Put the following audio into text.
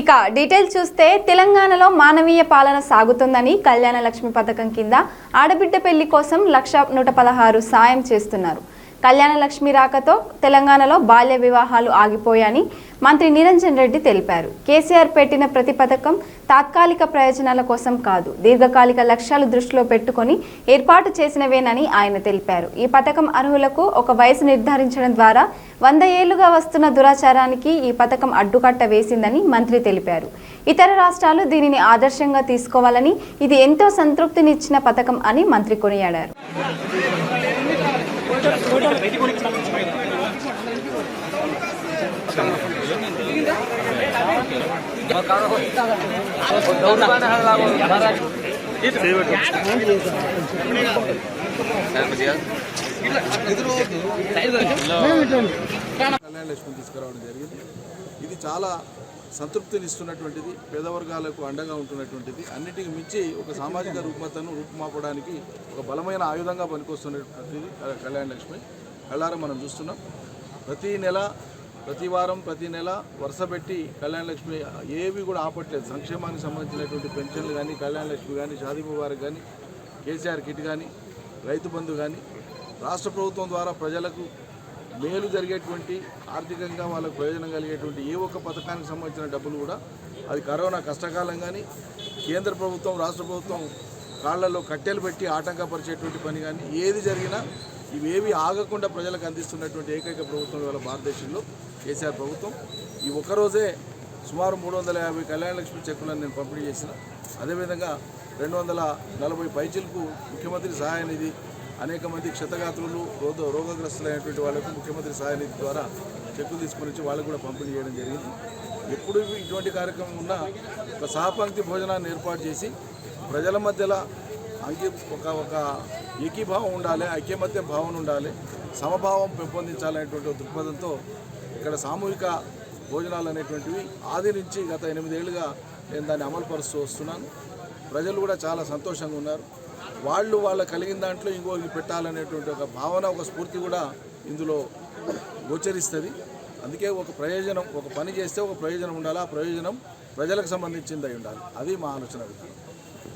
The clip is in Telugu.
ఇక డీటెయిల్ చూస్తే తెలంగాణలో మానవీయ పాలన సాగుతుందని కళ్యాణ లక్ష్మి పథకం కింద ఆడబిడ్డ పెళ్ళి కోసం లక్ష నూట పదహారు సాయం చేస్తున్నారు. కళ్యాణ లక్ష్మి రాకతో తెలంగాణలో బాల్య వివాహాలు ఆగిపోయాయని మంత్రి నిరంజన్ రెడ్డి తెలిపారు. కేసీఆర్ పెట్టిన ప్రతి పథకం తాత్కాలిక ప్రయోజనాల కోసం కాదు దీర్ఘకాలిక లక్ష్యాలు దృష్టిలో పెట్టుకొని ఏర్పాటు చేసినవేనని ఆయన తెలిపారు. ఈ పథకం అర్హులకు ఒక వయసు నిర్ధారించడం ద్వారా వంద ఏళ్ళుగా వస్తున్న దురాచారానికి ఈ పథకం అడ్డుకట్ట వేసిందని మంత్రి తెలిపారు. ఇతర రాష్ట్రాలు దీనిని ఆదర్శంగా తీసుకోవాలని ఇది ఎంతో సంతృప్తినిచ్చిన పథకం అని మంత్రి కొనియాడారు. కళ్యాణ లక్ష్మి తీసుకురావడం జరిగింది. ఇది చాలా సంతృప్తినిస్తున్నటువంటిది పేద వర్గాలకు అండగా ఉంటున్నటువంటిది. అన్నిటికి మించి ఒక సామాజిక రూపతను రూపుమాపడానికి ఒక బలమైన ఆయుధంగా పనికొస్తున్నటువంటిది కళ్యాణ లక్ష్మి. కళ్ళారం మనం చూస్తున్నాం. ప్రతి నెల ప్రతి వారం ప్రతి నెల వరుస పెట్టి కళ్యాణ లక్ష్మి ఏవి కూడా ఆపట్లేదు. సంక్షేమానికి సంబంధించినటువంటి పెన్షన్లు కానీ కళ్యాణ లక్ష్మి కానీ షాదీ ముబారక్ కానీ కేసీఆర్ కిట్ కానీ రైతు బంధు కానీ రాష్ట్ర ప్రభుత్వం ద్వారా ప్రజలకు మేలు జరిగేటువంటి ఆర్థికంగా వాళ్ళకు ప్రయోజనం కలిగేటువంటి ఏ ఒక్క పథకానికి సంబంధించిన డబ్బులు కూడా అది కరోనా కష్టకాలం కానీ కేంద్ర ప్రభుత్వం రాష్ట్ర ప్రభుత్వం కాళ్ళలో కట్టెలు పెట్టి ఆటంకపరిచేటువంటి పని కానీ ఏది జరిగినా ఇవేవి ఆగకుండా ప్రజలకు అందిస్తున్నటువంటి ఏకైక ప్రభుత్వం ఇవాళ భారతదేశంలో కేసీఆర్ ప్రభుత్వం. ఈ ఒక్కరోజే సుమారు మూడు వందల యాభై కళ్యాణ లక్ష్మి చెక్కులను నేను పంపిణీ చేసిన. అదేవిధంగా రెండు వందల నలభై పైచీలకు ముఖ్యమంత్రి సహాయ నిధి అనేక మంది క్షతగాత్రులు రోగ రోగగ్రస్తులైనటువంటి వాళ్ళకు ముఖ్యమంత్రి సహాయ నిధి ద్వారా చెక్కులు తీసుకొని వచ్చి వాళ్ళకు కూడా పంపిణీ చేయడం జరిగింది. ఎప్పుడు ఇటువంటి కార్యక్రమం ఉన్నా ఒక సహపంక్తి భోజనాన్ని ఏర్పాటు చేసి ప్రజల మధ్యలో అంకి ఒక ఒక ఏకీభావం ఉండాలి ఐక్యమత్య భావన ఉండాలి సమభావం పెంపొందించాలనేటువంటి దృక్పథంతో ఇక్కడ సామూహిక భోజనాలు అనేటువంటివి ఆది నుంచి గత ఎనిమిదేళ్ళుగా నేను దాన్ని అమలుపరుస్తూ వస్తున్నాను. ప్రజలు కూడా చాలా సంతోషంగా ఉన్నారు. వాళ్ళు వాళ్ళ కలిగిన దాంట్లో ఇంకోరికి పెట్టాలనేటువంటి ఒక భావన ఒక స్ఫూర్తి కూడా ఇందులో గోచరిస్తుంది. అందుకే ఒక ప్రయోజనం ఒక పని చేస్తే ఒక ప్రయోజనం ఉండాలి. ఆ ప్రయోజనం ప్రజలకు సంబంధించింది అయి ఉండాలి. అది మా ఆలోచన విధానం.